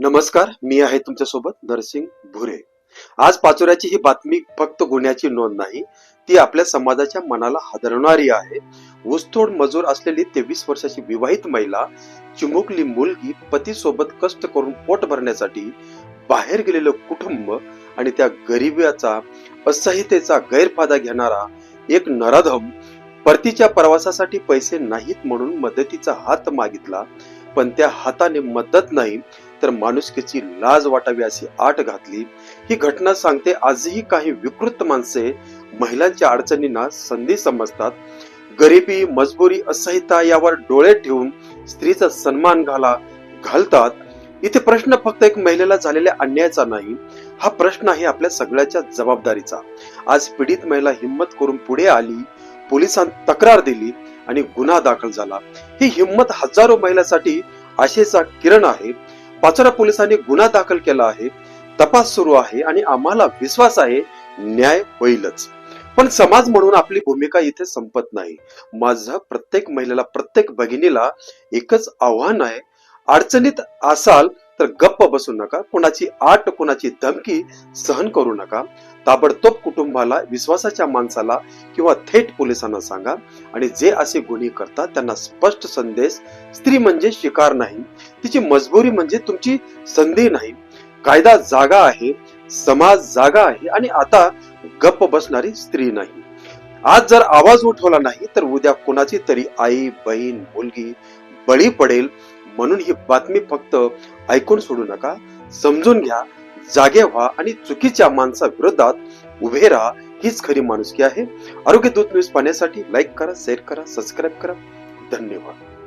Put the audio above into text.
नमस्कार मी आहे तुमच्यासोबत नरसिंग भुरे. आज पाचोऱ्याची ही बातमी फक्त गुन्ह्याची नोंद नाही ती आपल्या समाजाच्या मनाला हादरणारी आहे. ऊसतोड मजूर असलेली तेवीस वर्षाची विवाहित महिला चिमुकली मुलगी पतीसोबत कष्ट करून पोट भरण्यासाठी बाहेर गेलेलं कुटुंब आणि त्या गरिबाचा असह्यतेचा गैरफायदा घेणारा एक नराधम परतीच्या प्रवासासाठी पैसे नाहीत म्हणून मदतीचा हात मागितला पण त्या हाताने मदत नाही तर माणुसकीची लाज वाटावी अशी आट घातली. ही घटना सांगते आजही काही विकृत माणसे महिलांच्या अडचणींना संधी समजतात. गरिबी मजबुरी असहिता यावर डोळे ठेवून स्त्रीचा सन्मान घाला घालतात. इथे प्रश्न फक्त एक महिलेला झालेल्या अन्यायाचा नाही हा प्रश्न आहे आपल्या सगळ्याच्या जबाबदारीचा. आज पीडित महिला हिंमत करून पुढे आली पोलिसांत तक्रार दिली आणि गुन्हा दाखल झाला. ही हिंमत हजारो महिलांसाठी आशेचा किरण आहे. पाचोरा पोलिसांनी गुन्हा दाखल केला आहे तपास सुरू आहे आणि आम्हाला विश्वास आहे न्याय होईलच. पण समाज म्हणून आपली भूमिका इथे संपत नाही. माझं प्रत्येक महिलेला प्रत्येक भगिनीला एकच आव्हान आहे अडचणीत असाल तर गप्प बसू नका कोणाची आट कोणाची धमकी सहन करू नका. ताबडतोब कुटुंबाला विश्वासाच्या माणसाला किंवा थेट पोलिसांना सांगा आणि जे असे गुन्हे करतात त्यांना स्पष्ट संदेश स्त्री म्हणजे शिकार नाही तिची मजबुरी म्हणजे तुमची संधी नाही. कायदा जागा आहे समाज जागा आहे आणि आता गप्प बसणारी स्त्री नाही. आज जर आवाज उठवला नाही तर उद्या कोणाची तरी आई बहीण मुलगी बळी पडेल म्हणून ही बातमी फक्त ऐकून सोडू नका. समजून घ्या जागे व्हा आणि चुकीच्या माणसाविरोधात उभे राहा हीच खरी माणुसकी आहे. आरोग्य दूत न्यूज पाहण्यासाठी लाईक करा शेअर करा सबस्क्राईब करा. धन्यवाद.